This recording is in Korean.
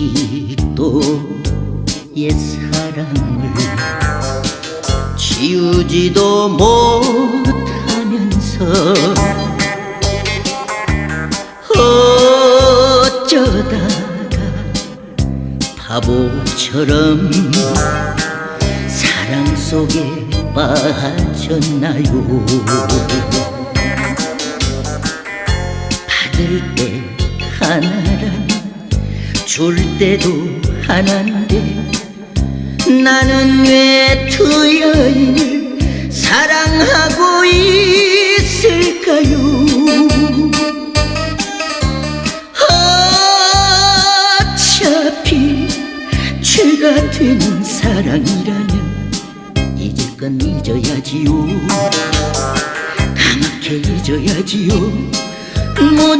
아직도 옛 사랑을 지우지도 못하면서 어쩌다가 바보처럼 사랑 속에 빠졌나요? 받을 때 하나라 줄 때도 하나인데 나는 왜 두 여인을 사랑하고 있을까요? 어차피 죄가 되는 사랑이라면 잊을 건 잊어야지요. 까맣게 잊어야지요. 모든